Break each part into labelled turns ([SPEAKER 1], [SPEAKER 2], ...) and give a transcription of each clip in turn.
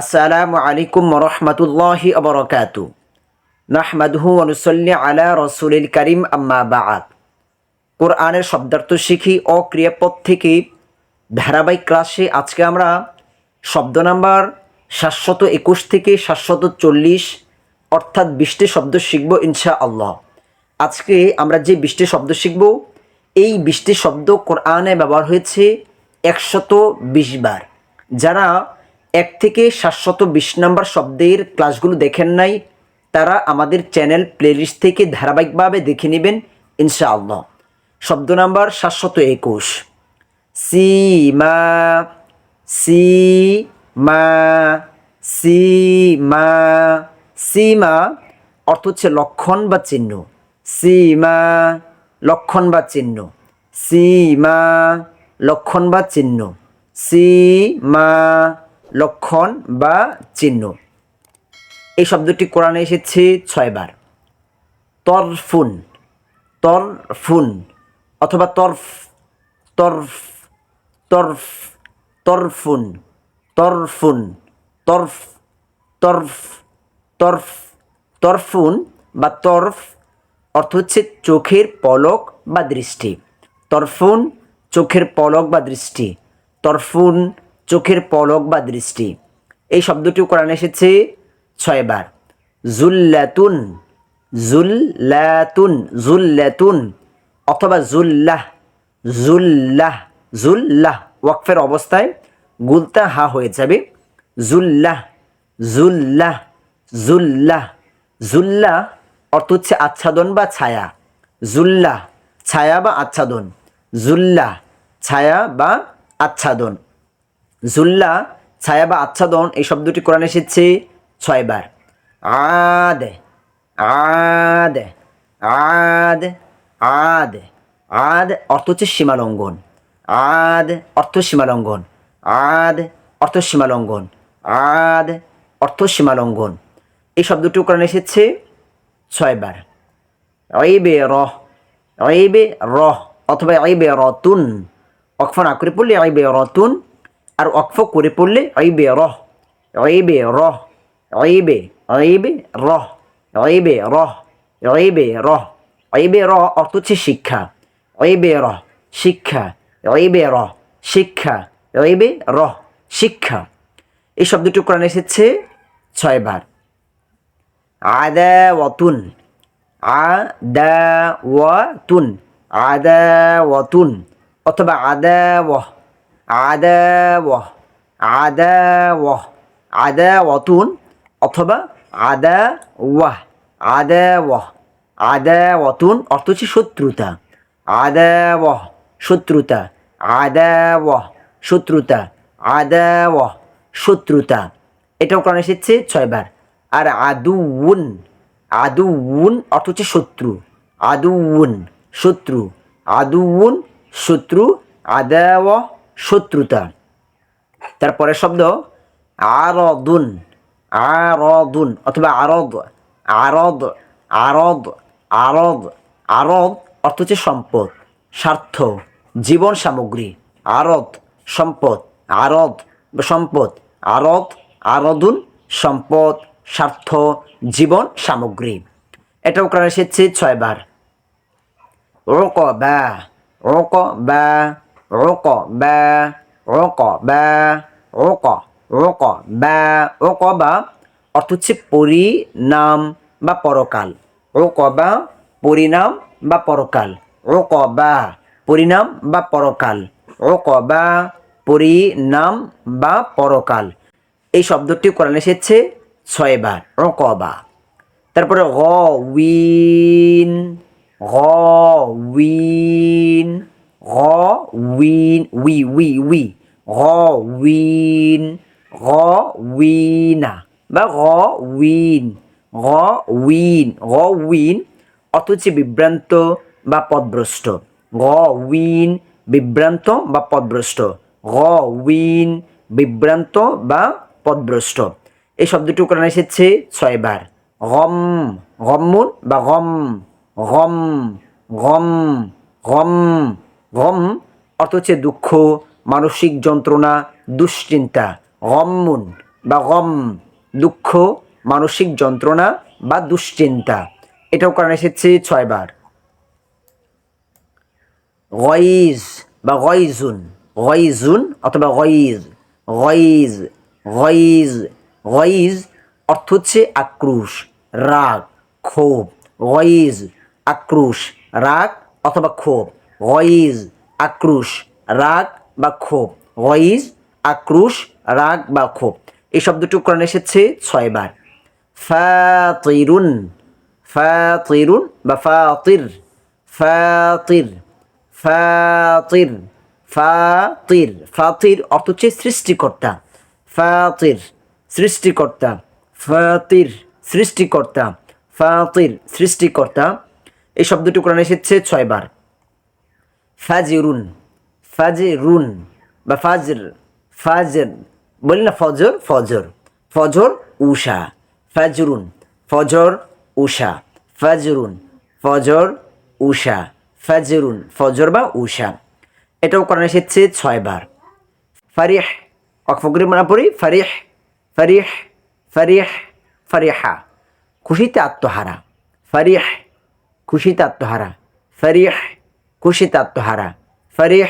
[SPEAKER 1] আসসালামু আলাইকুম রহমতুল্লাহি আবরকাতু নাহমাদহু অনুসল্লি আলা রসুলিল করিম, আম্মা বাআত কোরআনের শব্দার্থ শিখি ও ক্রিয়াপদ থেকে ধারাবাহিক ক্লাসে আজকে আমরা শব্দ নাম্বার সাতশত একুশ থেকে সাতশত চল্লিশ, অর্থাৎ বিশটি শব্দ শিখব ইনশা আল্লাহ আজকে আমরা যে বিশটি শব্দ শিখব, এই বিশটি শব্দ কোরআনে ব্যবহার হয়েছে একশত বিশ বার। যারা এক থেকে সাতশত বিশ নম্বর শব্দের ক্লাসগুলো দেখেন নাই, তারা আমাদের চ্যানেল প্লেলিস্ট থেকে ধারাবাহিকভাবে দেখে নেবেন, ইনশাআল্লাহ। শব্দ নাম্বার সাতশত একুশ। সীমা সীমা সীমা সীমা অর্থ হচ্ছে লক্ষণ বা চিহ্ন। সীমা লক্ষণ বা চিহ্ন। সীমা লক্ষণ বা চিহ্ন। সীমা লক্ষণ বা চিহ্ন। এই শব্দটি কোরআনে এসেছে ছয়বার। তরফুন তরফুন অথবা তরফ তরফ তরফ, তরফুন তরফুন, তরফ তরফ তরফ, তরফুন বা তরফ অর্থ হচ্ছে চোখের পলক বা দৃষ্টি। তরফুন, চোখের পলক বা দৃষ্টি। তরফুন চোখের পলক বা দৃষ্টি। এই শব্দটি কোরআনে এসেছে ছয়বার। জুল্লাতুন জুল্লাতুন জুল্লাতুন অথবা জুল্লাহ জুল্লাহ জুল্লাহ ওয়াকফের অবস্থায় গুলতা হা হয়ে যাবে। জুল্লাহ জুল্লাহ জুল্লাহ জুল্লাহ অর্থ হচ্ছে আচ্ছাদন বা ছায়া। জুল্লাহ, ছায়া বা আচ্ছাদন। জুল্লাহ, ছায়া বা আচ্ছাদন। জুল্লা, ছায়া বা আচ্ছাদন, এই শব্দটি কোরআন এসেছে ছয়বার। আদ আদ আদ আদ। আদ অর্থ হচ্ছে সীমালঙ্ঘন আদ অর্থ সীমালঙ্ঘন আদ অর্থ সীমালঙ্ঘন আদ অর্থ সীমালঙ্ঘন এই শব্দটি কোরআন এসেছে ছয়বার। অইবে রহ অইবে রহ অথবা অইবে রতুন। অক্ফ না করে পড়লে অইবে রতুন আর অক্ফ করে পড়লে অইবে রহ অইবে রহ অইবে অইবে রহ অইবে রহ অইবে রহ অইবে রহ অর্থ হচ্ছে শিক্ষা অইবে রহ শিক্ষা অইবে রহ শিক্ষা অইবে রহ শিক্ষা। এই শব্দটি কোরআন এসেছে ছয়বার আদাওয়াতুন আদাওয়াতুন আদাওয়াতুন অথবা আদা আদাওয়াহ। আদাওয়াহ আদাওয়াহ আদাওয়াতুন অথবা আদাওয়াহ আদাওয়াহ আদাওয়াতুন অর্থ হচ্ছে শত্রুতা। আদাওয়াহ শত্রুতা আদাওয়াহ শত্রুতা আদাওয়াহ শত্রুতা। এটাও কারণ এসেছে ছয়বার। আর আদু উন আদুউন আদুউন অর্থ হচ্ছে শত্রু। আদুউন শত্রু। আদুউন, শত্রু, আদাওয়া শত্রুতা। তারপরে শব্দ আরদুন আরদুন অথবা আরদ আরদ আরদ আরদ আরদ অর্থ হচ্ছে সম্পদ, স্বার্থ, জীবন সামগ্রী, আরদ, সম্পদ আরদ সম্পদ, আরদ, আরদুন, সম্পদ, স্বার্থ, জীবন সামগ্রী। এটাও কোরআন এসেছে ছয়বার। রোক বা রোক বা রোক বা রোক বা রোক রোক বা রোক বা অর্থ হচ্ছে পরিণাম বা পরকাল। রোক বা পরিণাম বা পরকাল। রোক বা পরিণাম বা পরকাল। রোক বা পরিণাম বা পরকাল। এই শব্দটি কোরআন এসেছে ছয়বার। রকবা তারপরে go, win. Go, win. Win we উই উই গ উইন গ উইনা বা গ উইন গ উইন গ উইন অর্থ হচ্ছে বিভ্রান্ত বা পদভ্রষ্ট গ উইন বিভ্রান্ত বা পদভ্রষ্ট গ উইন বিভ্রান্ত বা পদভ্রষ্ট এই শব্দটি কোরআন এসেছে ছয়বার। গম গম্মুন বা গম গম গম গম গম অর্থ হচ্ছে দুঃখ, মানসিক যন্ত্রণা, দুশ্চিন্তা, গম্মুন বা গম, দুঃখ, মানসিক যন্ত্রণা বা দুশ্চিন্তা। এটাও কোরআন এসেছে ছয়বার। গইজ বা গইজুন গইজুন অথবা গইজ গইজ গইজ গইজ অর্থ হচ্ছে আক্রোশ, রাগ, ক্ষোভ। গইজ, আক্রোশ, রাগ অথবা ক্ষোভ। গইজ আক্রোশ, রাগ বা ক্ষোভ। গইজ আক্রোশ, রাগ বা ক্ষোভ। এই শব্দটি কোরআন এসেছে ছয়বার। ফাতিরুন ফাতিরুন বা ফাতির ফাতির ফাতির ফাতির। ফাতির অর্থ হচ্ছে সৃষ্টিকর্তা। ফাতির সৃষ্টিকর্তা। ফাতির সৃষ্টিকর্তা। ফাতির, সৃষ্টিকর্তা। এই শব্দটি কোরআনে এসেছে ছয়বার। ফাজিরুন ফাজিরুন বা ফাজর ফাজর, বলি না ফজর ফজর ফজর উষা, ফাজরুন, ফজর উষা, ফাজরুন, ফজর উষা, ফাজরুন, ফজর বা উষা। এটাও কোরআন এসেছে ছয়বার। ফারিহ অকফকরি মনে পড়ি, ফারিহ ফারিহ ফারিহ, ফারিহা, খুশিতে আত্মহারা। ফারিহ, খুশিতে আত্মহারা। ফারিহ খুশিতে আত্মহারা। ফারিহ,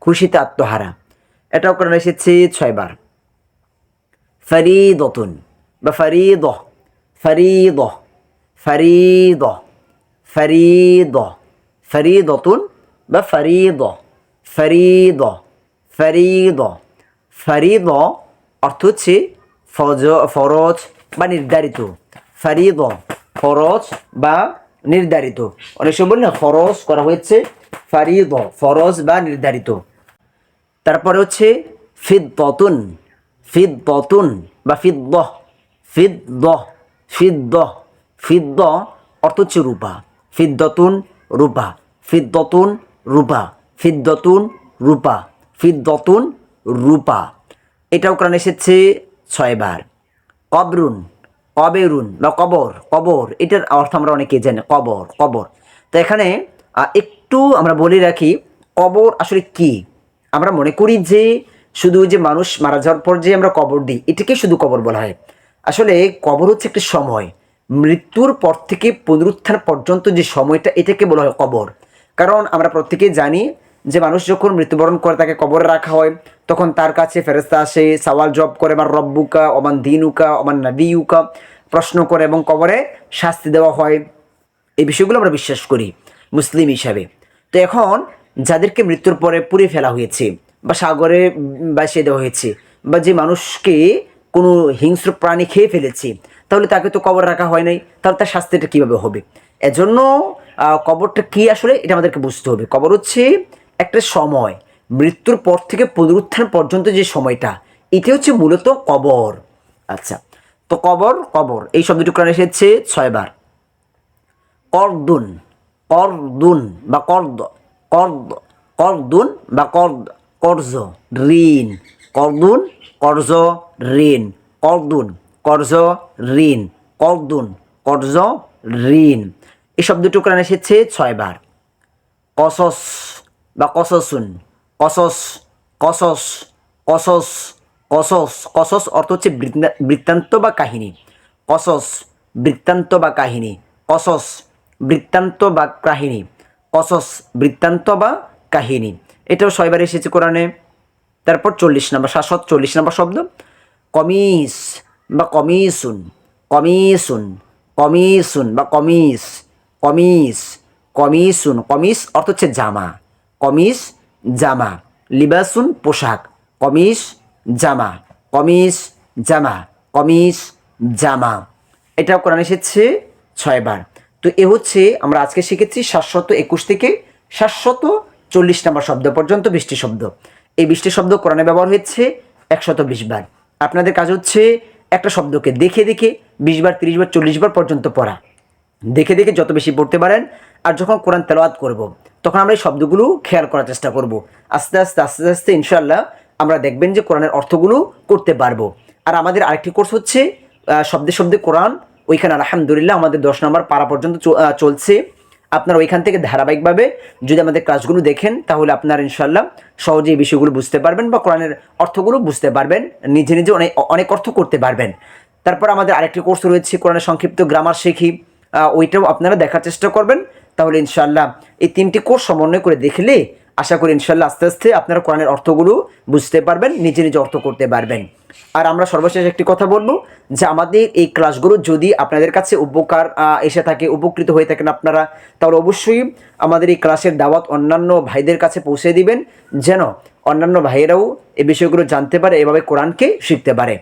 [SPEAKER 1] খুশিতে আত্মহারা। এটাও কোরআন এসেছে ছয়বার। ফরিদতুন বা ফরিদ ফরিদ ফরিদ ফরিদ ফরিদতুন বা ফরিদ ফরিদ ফরিদ ফরিদ অর্থ হচ্ছে ফরজ বা নির্ধারিত। ফরিদ ফরজ বা নির্ধারিত। অনেক সময় বলি না, ফরজ করা হয়েছে ফারিদ, ফরজ বা নির্ধারিত। তারপরে হচ্ছে ফিদ পতুন ফিদ ফিদ্দতুন বা ফিদ্দ ফিদ্দ ফিদ্দ ফিদ্দ অর্থ হচ্ছে রূপা। ফিদ্দতুন রূপা। ফিদ্দতুন রূপা। ফিদ্দতুন রূপা। ফিদ্দতুন, রূপা। এটাও কোরআন এসেছে ছয়বার। কবরুন কবেরুন বা কবর কবর, এটার অর্থ আমরা অনেকে জানি, কবর কবর। তো এখানে একটু আমরা বলে রাখি, কবর আসলে কি? আমরা মনে করি যে, শুধু যে মানুষ মারা যাওয়ার পর যে আমরা কবর দিই, এটাকে শুধু কবর বলা হয়। আসলে কবর হচ্ছে একটা সময়। মৃত্যুর পর থেকে পুনরুত্থান পর্যন্ত যে সময়টা, এটাকে বলা হয় কবর। কারণ আমরা প্রত্যেকেই জানি যে মানুষ যখন মৃত্যুবরণ করে তাকে কবরে রাখা হয়, তখন তার কাছে ফেরেস্তা আসে, সওয়াল জব করে আমার রব্বুকা অমান দিনুকা অমান নাবিউকা প্রশ্ন করে এবং কবরে শাস্তি দেওয়া হয়। এই বিষয়গুলো আমরা বিশ্বাস করি, মুসলিম হিসাবে। তো এখন যাদেরকে মৃত্যুর পরে পুড়ে ফেলা হয়েছে বা সাগরে বাসিয়ে দেওয়া হয়েছে বা যে মানুষকে কোনো হিংস্র প্রাণী খেয়ে ফেলেছে, তাহলে তাকে তো কবর রাখা হয় নাই, তাহলে তার শাস্তিটা কীভাবে হবে? এজন্য কবরটা কি আসলে, এটা আমাদেরকে বুঝতে হবে। কবর হচ্ছে একটা সময়, মৃত্যুর পর থেকে পুনরুত্থান পর্যন্ত যে সময়টা এটি হচ্ছে মূলত কবর। আচ্ছা তো কবর কবর, এই শব্দটি কোরআনে এসেছে ছয়বার। করদুন করদুন বা করদ করদ, করদুন বা করদ, কর্জ, ঋণ। করদুন, কর্জ, ঋণ। করদুন, কর্জ, ঋণ। করদুন, কর্জ, ঋণ। এই শব্দটি কোরআনে এসেছে ছয়বার। কসস বা কসসুন, কসস কসস কসস কসস কসস অর্থ হচ্ছে বৃত্তা- বৃত্তান্ত বা কাহিনী। কসস, বৃত্তান্ত বা কাহিনী। কসস, বৃত্তান্ত বা কাহিনী। কসস, বৃত্তান্ত বা কাহিনী। এটাও ছয়বার এসেছে কোরআনে। তারপর চল্লিশ নম্বর শাসত চল্লিশ নম্বর শব্দ। কমিস বা কমিসুন কমিসুন কমিসুন বা কমিস কমিস, কমিসুন, কমিস অর্থ হচ্ছে জামা। কমিস জামা। লিবাসুন, পোশাক। কমিস জামা। কমিস জামা। কমিস জামা। এটা কোরআন এসেছে ছয়বার। তো এ হচ্ছে আমরা আজকে শিখেছি সাতশত একুশ থেকে সাতশত চল্লিশ নম্বর শব্দ পর্যন্ত বৃষ্টি শব্দ। এই বৃষ্টি শব্দ কোরআনে ব্যবহার হয়েছে একশত বিশ বার। আপনাদের কাজ হচ্ছে একটা শব্দকে দেখে দেখে বিশ বার, তিরিশ বার, চল্লিশ বার পর্যন্ত পড়া। দেখে দেখে যত বেশি পড়তে পারেন আর যখন কোরআন তেলাওয়াত করব। তখন আমরা এই শব্দগুলো খেয়াল করার চেষ্টা করব। আস্তে আস্তে আস্তে আস্তে ইনশাল্লাহ আমরা দেখবেন যে কোরআনের অর্থগুলো করতে পারব। আর আমাদের আরেকটি কোর্স হচ্ছে শব্দে শব্দে কোরআন। ওইখানে আলহামদুলিল্লাহ আমাদের দশ নম্বর পাড়া পর্যন্ত চলছে। আপনারা ওইখান থেকে ধারাবাহিকভাবে যদি আমাদের ক্লাসগুলো দেখেন, তাহলে আপনারা ইনশাল্লাহ সহজে এই বিষয়গুলো বুঝতে পারবেন বা কোরআনের অর্থগুলো বুঝতে পারবেন। নিজে নিজে অনেক অনেক অর্থ করতে পারবেন। তারপর আমাদের আরেকটি কোর্স রয়েছে কোরআনের সংক্ষিপ্ত গ্রামার শিখি। ওইটাও আপনারা দেখার চেষ্টা করবেন। তাহলে ইনশাল্লাহ এই তিনটি কোর্স সমন্বয় করে দেখলে আশা করি ইনশাল্লাহ আস্তে আস্তে আপনারা কোরআনের অর্থগুলো বুঝতে পারবেন, নিজে নিজে অর্থ করতে পারবেন। আর আমরা সর্বশেষ একটি কথা বলব যে আমাদের এই ক্লাসগুলো যদি আপনাদের কাছে উপকার এসে থাকে, উপকৃত হয়ে থাকেন আপনারা, তাহলে অবশ্যই আমাদের এই ক্লাসের দাওয়াত অন্যান্য ভাইদের কাছে পৌঁছে দিবেন, যেন অন্যান্য ভাইয়েরাও এই বিষয়গুলো জানতে পারে, এভাবে কোরআনকে শিখতে পারে।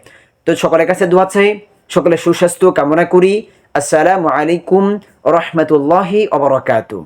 [SPEAKER 1] তো সকলের কাছে দোয়া চাই, সকলের সুস্বাস্থ্য কামনা করি। আসসালামু আলাইকুম রহমতুল্লাহি অবরাকাতু